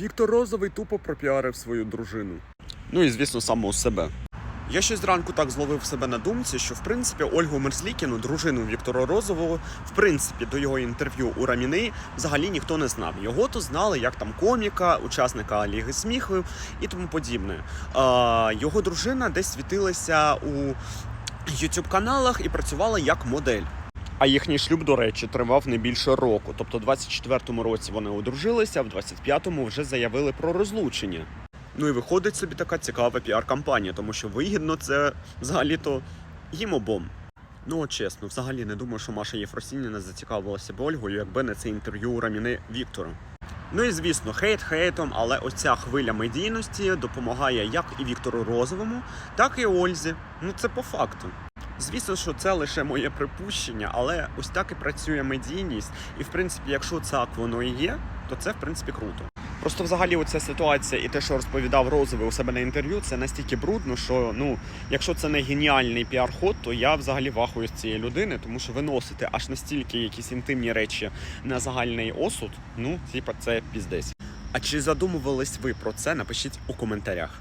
Віктор Розовий тупо пропіарив свою дружину. Ну і звісно, самого себе. Я ще зранку так зловив себе на думці, що в принципі Ольгу Мерзлікіну, дружину Віктора Розового, в принципі, до його інтерв'ю у Раміни взагалі ніхто не знав. Його то знали як там коміка, учасника Ліги сміху і тому подібне. А, його дружина десь світилася у youtube каналах і працювала як модель. А їхній шлюб, до речі, тривав не більше року. Тобто, в 24-му році вони одружилися, а в 25-му вже заявили про розлучення. Ну і виходить собі така цікава піар-кампанія, тому що вигідно це взагалі-то їм обом. Ну, чесно, взагалі не думаю, що Маша Єфросініна зацікавилася б Ольгою, якби не це інтерв'ю у Раміни Віктора. Ну і звісно, хейт хейтом, але ось ця хвиля медійності допомагає як і Віктору Розовому, так і Ользі. Ну це по факту. Звісно, що це лише моє припущення, але ось так і працює медійність. І в принципі, якщо так воно і є, то це в принципі круто. Просто взагалі оця ситуація і те, що розповідав Розовий у себе на інтерв'ю, це настільки брудно, що ну, якщо це не геніальний піар-ход, то я взагалі вахую з цієї людини, тому що виносити аж настільки якісь інтимні речі на загальний осуд, ну, типа, це піздець. А чи задумувались ви про це? Напишіть у коментарях.